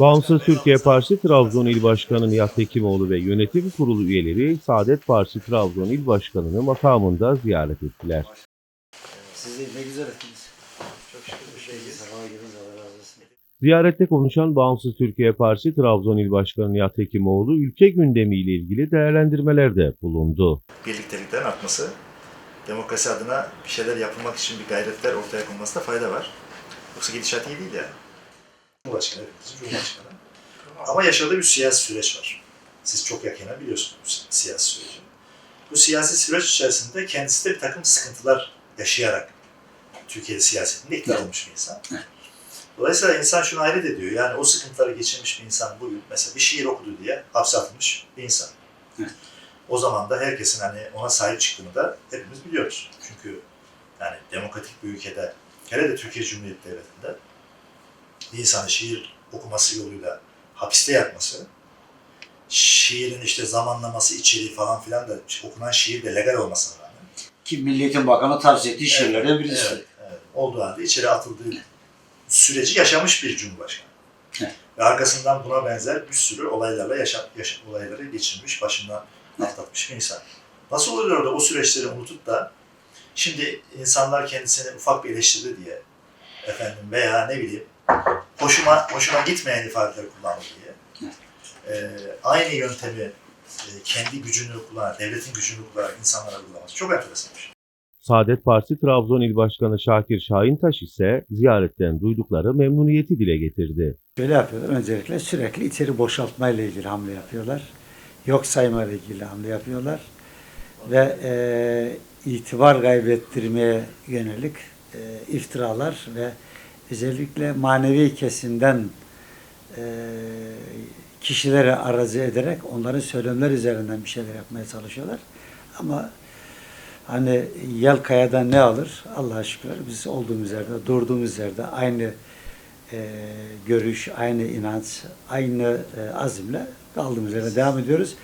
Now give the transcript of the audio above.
Bağımsız Türkiye Partisi Trabzon İl Başkanı Nihat Hekimoğlu ve yönetim kurulu üyeleri Saadet Partisi Trabzon İl Başkanı'nı makamında ziyaret ettiler. Siz ne güzel ettiniz. Çok şükür bir şey girdiniz Allah razı olsun. Ziyarette konuşan Bağımsız Türkiye Partisi Trabzon İl Başkanı Nihat Hekimoğlu ülke gündemiyle ilgili değerlendirmelerde bulundu. birlikteliklerin artması, demokrasi adına bir şeyler yapılmak için bir gayretler ortaya konmasında fayda var. Yoksa gidişat iyi değil yani. Cumhurbaşkanı, hepimizin Cumhurbaşkanı. Ama yaşadığı bir siyasi süreç var. Siz çok yakinen biliyorsunuz bu si- siyasi süreci. Bu siyasi süreç içerisinde kendisi de bir takım sıkıntılar yaşayarak Türkiye siyasetinde iktidar olmuş bir insan. Dolayısıyla insan şunu hayret ediyor. Yani o sıkıntıları geçirmiş bir insan bugün mesela bir şiir okudu diye hapse atılmış bir insan. O zaman da herkesin hani ona sahip çıktığını da hepimiz biliyoruz. Çünkü yani demokratik bir ülkede, hele de Türkiye Cumhuriyeti Devleti'nde bir insanın şiir okuması yoluyla hapiste yatması, şiirin işte zamanlaması, içeriği falan filan da okunan şiir de legal olmasına rağmen Ki Milliyetin Bakanı tavsiye ettiği şiirlerden birisi. Evet, evet. Olduğu halde içeri atıldığı süreci yaşamış bir cumhurbaşkanı. Evet. Ve arkasından buna benzer bir sürü olaylarla yaşa, yaşa, olayları geçirmiş, başından atlatmış bir insan. Nasıl oluyor da o süreçleri unutup da şimdi insanlar kendisini ufak bir eleştirdi diye efendim veya ne bileyim hoşuma hoşuma gitmeyen ifadeleri kullandı diye e, aynı yöntemi e, kendi gücünü kullanan, devletin gücünü kullanan insanlara uygulaması çok enteresan bir şey. Saadet Partisi Trabzon İl Başkanı Şakir Şahintaş ise ziyaretten duydukları memnuniyeti dile getirdi. Böyle yapıyorlar. Öncelikle sürekli içeri boşaltma ile ilgili hamle yapıyorlar. Yok sayma ile ilgili hamle yapıyorlar. Ve e, itibar kaybettirmeye yönelik e, iftiralar ve özellikle manevi kesimden e, kişilere aracı ederek onların söylemler üzerinden bir şeyler yapmaya çalışıyorlar. Ama hani yel kayadan ne alır? Allah'a şükür biz olduğumuz yerde, durduğumuz yerde aynı e, görüş, aynı inanç, aynı e, azimle kaldığımız yerine devam ediyoruz.